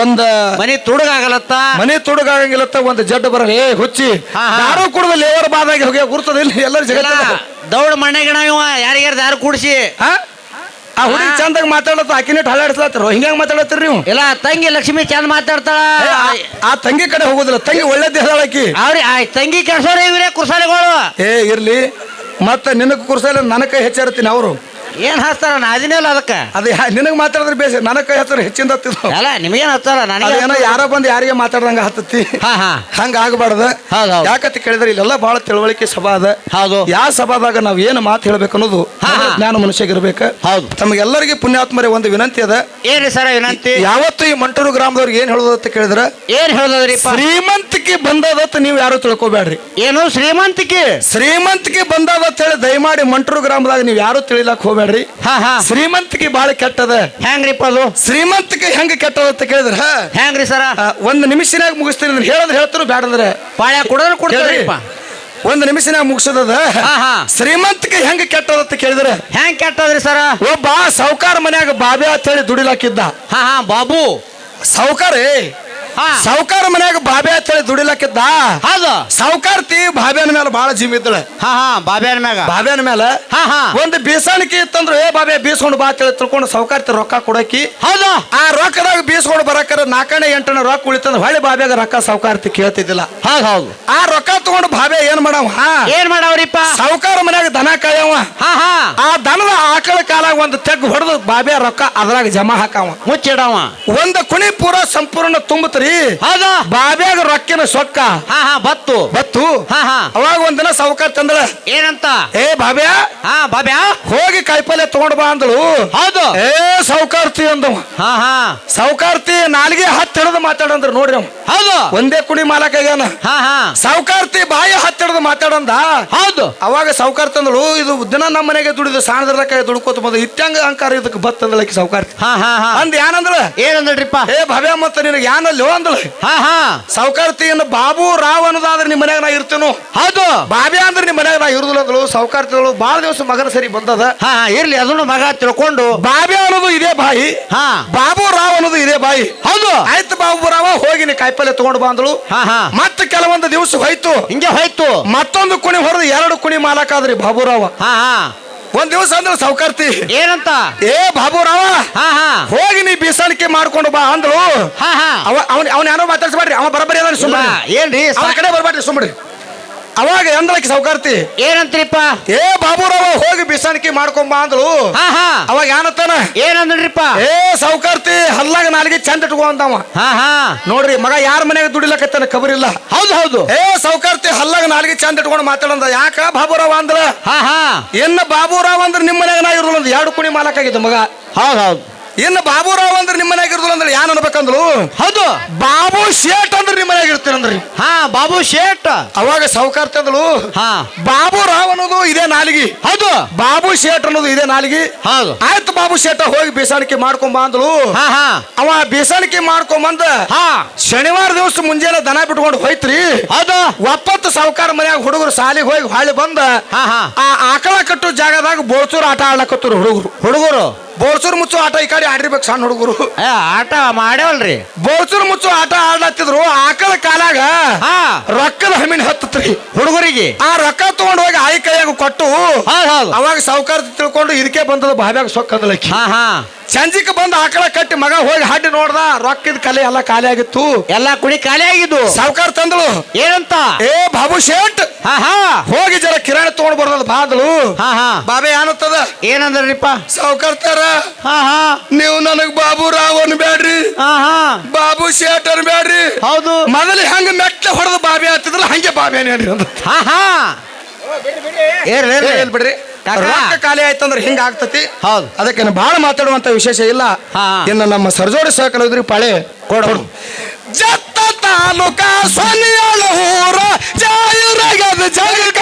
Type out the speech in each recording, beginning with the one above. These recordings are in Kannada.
ಒಂದ ಮನೆ ತುಡುಗಾಗಲತ್ತ? ಮನೆ ತೊಡಗಾಗಂಗಿಲ್ಲತ್ತ ಒಂದ್ ಜಡ್ಡು ಬರಲ್ಲ ಏ ಹುಚ್ಚಿ. ಹಾ, ಹಾ. ಯಾರು ಕೂಡ ಲೇವರ್ ಬಾದಾಗಿ ಹೋಗಿ ಗುರ್ತದ ಇಲ್ಲಿ ಎಲ್ಲರ ಜಗತ್ತ ದೌಡ್ ಮಣ್ಣಗಿಣ ಇವ ಯಾರಿಗಾರ ದಾರು ಕೂಡಿಸಿ? ಆ ಹುಡುಗಿ ಚಂದಾಗ ಮಾತಾಡತ್ತ ಆಕಿನೇ ಹಳ್ಳಾಡ್ಸ್ಲತ್ತಾರ ಹಿಂಗ್ಯಾಂಗ ಮಾತಾಡತ್ತೀರಿ ನೀವು? ಇಲ್ಲ ತಂಗಿ ಲಕ್ಷ್ಮಿ ಚಂದ ಮಾತಾಡ್ತಾಳ. ಏ, ಆ- ಆ ತಂಗಿ ಕಡೆ ಹೋಗುದಿಲ್ಲ ತಂಗಿ ಒಳ್ಳೆ ದೇಹದಾಳಕಿ ಅವ್ರಿ ಆ ತಂಗಿ ಕೆಲಸ ಇವ್ರೆ ಕುರ್ಸಾಲೆಗಳು. ಏ ಇರ್ಲಿ. ಮತ್ತೆ ನಿನಗ ಕುರ್ಸಲ್ಲ ನನಕ ಹೆಚ್ಚಿರ್ತೀನಿ ಅವರು. ಏನ್ ಹಚ್ತಾರ ನಾ ಅದಿನಿಲ್ಲ ಅದಕ್ಕ. ಅದ ನಿನಗ್ ಮಾತಾಡಿದ್ರೆ ಬೇಸ ನನ್ನ ಕೈ ಹತ್ತಿರ ಹೆಚ್ಚಿಂದ ಹತ್ತಿದ್ವು ಅಲ್ಲ ನಿಮಗೇನ್ ಹಚ್ತಾರ ನನಗೆ ಏನೋ ಯಾರೋ ಬಂದು ಯಾರಿಗೆ ಮಾತಾಡ್ದಂಗ ಹತ್ತತಿ ಹಂಗ ಆಗಬಾರ್ದ. ಯಾಕಂತ ಕೇಳಿದ್ರೆ ಇಲ್ಲೆಲ್ಲ ಬಹಳ ತಿಳುವಳಿಕೆ ಸಭಾ ಅದ. ಹೌದು. ಯಾವ ಸಭಾದಾಗ ನಾವ್ ಏನು ಮಾತು ಹೇಳ್ಬೇಕು ಅನ್ನೋದು. ಜ್ಞಾನ ಮನುಷ್ಯಗಿರ್ಬೇಕ ಹೌದು. ತಮಗೆಲ್ಲರಿಗೆ ಪುಣ್ಯಾತ್ಮರೇ ಒಂದು ವಿನಂತಿ ಅದ. ಏನ್ರಿ ಸರ ವಿನಂತಿ? ಯಾವತ್ತು ಈ ಮಂಟೂರು ಗ್ರಾಮದವ್ರಿಗೆ ಏನ್ ಹೇಳೋದು ಅಂತ ಕೇಳಿದ್ರ ಏನ್ ಹೇಳೋದ್ರಿ ಶ್ರೀಮಂತಿಕೆ ಬಂದದತ್ತ ನೀವು ಯಾರು ತಿಳ್ಕೊಬೇಡ್ರಿ ಏನು ಶ್ರೀಮಂತಿಕೆ? ಶ್ರೀಮಂತಿಕೆ ಬಂದದ ಹೇಳಿ ದಯಮಾಡಿ ಮಂಟೂರು ಗ್ರಾಮದಾಗ ನೀವು ಯಾರು ತಿಳಿಲಕ್ ಹೋಗ್ಬೇಡ್ರಿ. ಹಾ ಹಾ. ಶ್ರೀಮಂತಿಕೆ ಬಹಳ ಕೆಟ್ಟದ. ಹೆಂಗ್ರಿಪ್ಪ ಅದು ಶ್ರೀಮಂತಿಕೆ ಹೆಂಗ ಕೆಟ್ಟದ ಅಂತ ಕೇಳಿದ್ರ ಹೆಂಗ್ರಿ ಸರ? ಒಂದ್ ನಿಮಿಷನಾಗ ಮುಗಿಸ್ತೀನಿ ಅಂದ್ರೆ ಹೇಳ್ತಾರ ಹೇಳ್ತಾರು ಬ್ಯಾಡಂದ್ರೆ. ಪಾಳ್ಯ ಕೊಡೋದ್ರ ಕೊಡ್ತಾರಿಪ್ಪ ಒಂದ್ ನಿಮಿಷನಾಗ ಮುಗಿಸೋದದ ಹಾ ಹಾ. ಶ್ರೀಮಂತಿಕೆ ಹೆಂಗ ಕೆಟ್ಟದ ಅಂತ ಕೇಳಿದ್ರೆ ಹೆಂಗ್ ಕೆಟ್ಟದ್ರಿ ಸರ? ಒಬ್ಬ ಸಾವುಕಾರ ಮನ್ಯಾಗ ಬಾಬೆ ಅಂತ ಹೇಳಿ ದುಡಿಲಾಕಿದ್ದ. ಹಾ ಹಾ ಬಾಬು. ಸಾವುಕಾರ ಹಾ. ಸಾವುಕಾರ ಮನ್ಯಾಗ ಬಾಬೆ ಅಂತ ದುಡಿಲಕ್ಕಿದ್ದ. ಹೌದು. ಸಾವುಕಾರ್ತಿ ಬಾಬ್ಯಾನ ಮೇಲೆ ಬಹಳ ಜಿಮ್ ಇದ್ದಳ. ಹಾ ಹಾ ಬಾಬ್ಯಾನ ಮ್ಯಾಗ. ಬಾಬ್ಯಾನ ಮೇಲೆ ಹಾ ಹಾ. ಒಂದು ಬೀಸಾಣಿಕೆ ಇತ್ತಂದ್ರೆ ಏ ಬಾಬೆ ಬೀಸ್ಕೊಂಡು ಬಾ ಅಂತೇಳಿ ತಿಳ್ಕೊಂಡು ಸಾವುಕಾರ್ತಿ ರೊಕ್ಕ ಕೊಡಕಿ ಹೌದು. ಆ ರೊಕ್ಕದಾಗ ಬೀಸ್ಕೊಂಡು ಬರಕರೆ ನಾಲ್ಕನೇ ಎಂಟನ ರೊಕ್ಕ ಉಳಿತಂದ್ರೆ ಹೊಳ್ಳಿ ಬಾಬ್ಯಾಗ ರೊಕ್ಕ ಸಾವುಕಾರ್ತಿ ಕೇಳ್ತಿದ್ದಿಲ್ಲ. ಹೌದು ಹೌದು. ಆ ರೊಕ್ಕ ತಗೊಂಡು ಬಾಬೆ ಏನ್ ಮಾಡವ? ಏನ್ ಮಾಡವ್ರಿಪ್ಪ? ಸಾವುಕಾರ ಮನ್ಯಾಗ ದನ ಕಾಯವ. ಹಾ ಹಾ. ಆ ದನದ ಆಕಳ ಕಾಲಾಗ ಒಂದು ತೆಗ್ ಹೊಡೆದು ಬಾಬೆ ರೊಕ್ಕ ಅದ್ರಾಗ ಜಮಾ ಹಾಕವ. ಮುಚ್ಚಿಡವ. ಒಂದು ಕುಣಿ ಪೂರ ಸಂಪೂರ್ಣ ಹೌದು? ಬಾಬ್ಯಾಗ ರೊಕ್ಕಿನ ಸೊಕ್ಕ. ಹಾ ಹಾ ಬತ್ತು. ಬತ್ತು? ಹಾ ಹಾ. ಅವಾಗ ಒಂದಿನ ಸಾವುಕಾರ ತಂದಳ ಏನಂತ? ಏ ಬಾಬ್ಯಾ ಹಾ ಬಾಬ್ಯಾ. ಹೋಗಿ ಕಾಯಿಪಲ್ಲೆ ತಗೊಂಡ್ ಬಾ ಅಂದಳು. ಹೌದು. ಏ ಸಾವುಕಾರ್ತಿ ಅಂದವ. ಹಾ ಹಾ. ಸಾವುಕಾರ್ತಿ ನಾಲ್ಗೆ ಹತ್ತು ಹಿಡಿದು ಮಾತಾಡಂದ್ರ ನೋಡ್ರಿ ಅವ. ಹೌದು. ಒಂದೇ ಕುಣಿ ಮಾಲಕ ಆಗ್ಯಾನ. ಹಾ ಹಾ. ಸಾವುಕಾರ್ತಿ ಬಾಯಿ ಹತ್ತು ಹಿಡಿದು ಮಾತಾಡಂದ? ಹೌದು. ಅವಾಗ ಸಾವುಕಾರ್ತಿ ತಂದಳು ಇದು ದಿನ ನಮ್ಮ ಮನೆಗೆ ದುಡಿದು ಕೈ ದುಡ್ಕೋತ ಬಂದು ಇಟ್ಟಂಗ ಅಹಂಕಾರ ಇದಕ್ಕೆ ಬತ್ತಂದಳಕಿ ಸಾವುಕಾರ್ತಿ. ಹಾ ಹಾ ಹಾ. ಅಂದ್ ಏನಂದ್ರ ಏನಂದ್ರಿಪ್ಪ? ಏ ಭವ್ಯ ಮತ್ತ ನಿನಗೆ ಯಾನಲ್ಲಿ? ಅಂದಳು ಹಾ ಹಾ. ಸಾವುಕಾರ್ತಿ ಇನ್ನು ಬಾಬು ರಾವ್ ಅನ್ನೋದಾದ್ರೆ ನಿಮ್ಮ ಮನ್ಯಾಗ ನಾ ಇರ್ತೇನು? ಹೌದು. ಬಾಬಿ ಅಂದ್ರೆ ನಿಮ್ಮ ಮನ್ಯಾಗ ನಾ ಇರುದಿಲ್ಲ ಅಂದಳು ಸಾವುಕಾರ್ತಿಗಳು ಬಾಳ ದಿವಸ ಮಗನ ಸರಿ ಬಂದದ. ಹಾ ಹಾ ಇರ್ಲಿ. ಅದನ್ನು ಮಗ ತಿಳ್ಕೊಂಡು. ಬಾಬಿ ಅನ್ನೋದು ಇದೇ ಬಾಯಿ. ಹಾ. ಬಾಬು ರಾವ್ ಅನ್ನೋದು ಇದೇ ಬಾಯಿ. ಹೌದು. ಆಯ್ತು ಬಾಬು ರಾವ ಹೋಗಿ ನೀ ಕಾಯಿಪಲ್ಲೆ ತಗೊಂಡು ಬಂದಳು ಹಾ ಹಾ. ಮತ್ತೆ ಕೆಲವೊಂದು ದಿವಸ ಹೋಯ್ತು. ಹಿಂಗೆ ಹೋಯ್ತು. ಮತ್ತೊಂದು ಕುಣಿ ಹೊಡೆದು ಎರಡು ಕುಣಿ ಮಾಲಕಾದ್ರಿ ಬಾಬು ಬಾಬುರಾವ ಹಾ ಹಾ. ಒಂದ್ ದಿವಸ ಅಂದ್ರೆ ಸಾವುಕಾರ್ತಿ ಏನಂತ? ಏ ಬಾಬುರಾವ ಹಾ ಹಾ. ಹೋಗಿ ನೀ ಬೀಸಾಣಿಕೆ ಮಾಡ್ಕೊಂಡು ಬಾ ಅಂದ್ರು ಹಾ ಹಾ. ಅವ ಅವನ್ ಅವನ ಯಾರೋ ಮಾತಾಡ್ಸ್ಬೇಡ್ರಿ. ಅವ ಬರಬರಿ ಅದ ಸುಮ್ಮನೆ ಏನ್ರಿ ಅವನ ಕಡೆ ಬರ್ಬೇಡ್ರಿ ಸುಮ್ಮನೆ ಅವಾಗ ಎಂದ್ರಕ್ಕೆ ಸೌಕರ್ತಿ? ಏನಂತ್ರಿಪ್ಪ? ಏ ಬಾಬುರಾವ ಹೋಗಿ ಬಿಸಾಣಿಕೆ ಮಾಡ್ಕೊಂಬ ಬಾ ಅಂದಳು ಹಾ ಹಾ. ಅವಾಗ ಏನತ್ತಾನ ಏನಂದ್ರಿಪ್ಪ? ಏ ಸೌಕರ್ತಿ ಹಲ್ಲಾಗ ನಾಲಿಗೆ ಚಂದ ಇಟ್ಕೋ ಹಾ ಹಾ. ನೋಡ್ರಿ ಮಗ ಯಾರ ಮನ್ಯಾಗ ದುಡಿಲಕತ್ತಾನ ಕಬರಿಲ್ಲ. ಹೌದು ಹೌದು. ಏ ಸೌಕರ್ತಿ ಹಲ್ಲಾಗ ನಾಲಿಗೆ ಚಂದ ಇಟ್ಕೊಂಡು ಮಾತಾಡಂದ. ಯಾಕ ಬಾಬುರಾವ್ ಅಂದ್ರ ಹಾ ಹಾ. ಇನ್ನ ಬಾಬುರಾವ್ ಅಂದ್ರೆ ನಿಮ್ಮ ಮನ್ಯಾಗ ನಾ ಇರೋಲ್ಲ ಎರಡು ಕುಣಿ ಮಾಲಕ್ ಆಗಿದ್ದ ಮಗ. ಹೌದು ಹೌದು. ಇನ್ನ ಬಾಬುರಾವ್ ಅಂದ್ರೆ ನಿಮ್ಮ ಮನ್ಯಾಗ ಅಂದ್ರೆ ಯಾನ್ ಅನ್ಬೇಕಂದ್ರು ಹೌದು. ಬಾಬು ಶೇಟ್ ಅಂದ್ರೆ ನಿಮ್ಮ ಮನ್ಯಾಗ ಇರ್ತೀರಂದ್ರಿ ಹಾ ಬಾಬು ಶೇಟ್. ಅವಾಗ ಸಾವುಕಾರ ಅಂದಳು ಹಾ. ಬಾಬುರಾವ್ ಅನ್ನೋದು ಇದೇ ನಾಲಿಗೆ. ಹೌದು. ಬಾಬು ಶೇಟ್ ಅನ್ನೋದು ಇದೇ ನಾಲಿಗೆ. ಹೌದು. ಆಯ್ತು ಬಾಬು ಶೇಟ ಹೋಗಿ ಬೇಸಾಣಿಕೆ ಮಾಡ್ಕೊಂಡ್ ಬಾ ಅಂದಳು ಹಾ ಹಾ. ಅವ ಬೇಸಾಣಿಕೆ ಮಾಡ್ಕೊಂಡ್ ಬಂದ. ಹಾ. ಶನಿವಾರ ದಿವಸ ಮುಂಜಾನೆ ದನ ಬಿಟ್ಕೊಂಡು ಹೋಯ್ತ್ರಿ. ಹೌದು. ಒಪ್ಪತ್ತು ಸಾವುಕಾರ ಮನ್ಯಾಗ ಹುಡುಗರು ಸಾಲಿಗೆ ಹೋಗಿ ಹೊಳ್ಳಿ ಬಂದ. ಹಾ ಹಾ. ಆ ಆಕಳ ಕಟ್ಟು ಜಾಗದಾಗ ಬೋಳ್ಸೂರು ಆಟ ಆಡ್ಲಕತ್ತರು ಹುಡುಗರು. ಹುಡುಗರು? ಬೋಳ್ಸೂರು ಮುಚ್ಚು ಆಟ ಈ ಕಡೆ ಆಡಿರ್ಬೇಕು ಸಣ್ಣ ಹುಡುಗರು. ಏ ಆಟ ಮಾಡ್ಯಾವಲ್ರಿ. ಬೋಳ್ಸೂರು ಮುಚ್ಚು ಆಟ ಆಡ್ಲತ್ತಿದ್ರು ಆಕಳ ಕಾಲಾಗ ಹಾ. ರೊಕ್ಕದ ಹಮಿನ ಹತ್ತತ್ರಿ. ಹುಡುಗರಿಗೆ. ಆ ರೊಕ್ಕ ತಗೊಂಡು ಹೋಗಿ ಆಯಿ ಕೈಯಾಗ ಕೊಟ್ಟು ಹೌದು ಹೌದು. ಅವಾಗ ಸಾವುಕಾರ ತಿಳ್ಕೊಂಡು ಇದಕ್ಕೆ ಬಂದದ ಬಾಬ್ಯಾಗ ಸೊಕ್ಕದಲಕ್ಕಿ ಹಾ ಹಾ. ಸಂಜಿಕ್ ಬಂದ ಆಕಳ ಕಟ್ಟಿ ಮಗ ಹೋಗಿ ಹಡ್ಡಿ ನೋಡ್ದ ರೊಕ್ಕದ ಕಲೆ ಎಲ್ಲ ಖಾಲಿ ಆಗಿತ್ತು. ಎಲ್ಲಾ ಕುಡಿ ಖಾಲಿ ಆಗಿದ್ದು. ಸಾವುಕಾರ ತಂದಳು. ಏನಂತ? ಏ ಬಾಬು ಶೇಟ್. ಹಾ ಹಾ. ಹೋಗಿ ಜರ ಕಿರಾಣಿ ತಗೊಂಡ್ ಬರ್ತದ ಬಾದಳು ಹಾ ಹಾ. ಬಾಬೆ ಏನತ್ತದ ಏನಂದ್ರಿಪ್ಪ ಸಾವುಕಾರ್ತಾರ ಹಾ ಹಾ. ನೀವು ನನಗ್ ಬಾಬು ರಾವ್ ಅನ್ಬೇಡ್ರಿ ಹಾ ಹಾ. ಬಾಬು ಶೇಟ್ ಅನ್ಬೇಡ್ರಿ ಹೌದು. ಮೊದಲು ಹೆಂಗ ಮೆಟ್ಟ ಹೊಡೆದು ಬಾಬೆ ಆಗ್ತಿದ್ರಲ್ಲ ಹಂಗೆ ಬಾಬೆ ಹಾ ಹಾ. ಬಿಡ್ರಿ. ಕಾಕ. ರೊಕ್ಕ ಖಾಲಿ ಆಯ್ತಂದ್ರೆ ಹಿಂಗ ಆಗ್ತತಿ. ಹೌದು. ಅದಕ್ಕೆ ಬಹಳ ಮಾತಾಡುವಂತ ವಿಶೇಷ ಇಲ್ಲ. ಇನ್ನು ನಮ್ಮ ಸರ್ಜೋಡಿ ಸಹಕರಿದ್ರಿ ಪಾಳೆ ಕೊಡು. ಜತ್ತ ತಾಲೂಕ ಸೊನಿಯಾಳು ಊರ ಜಾಯುರಗದ ಜಗಕ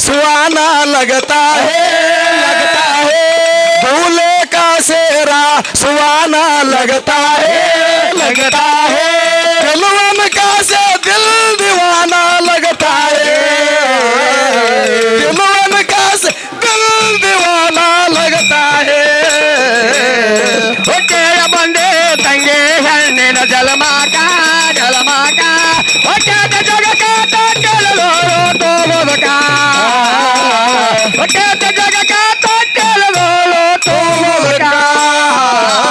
सुहाना लगता है लगता है। भूले का सेरा सुहाना लगता है लगता है। कलवन का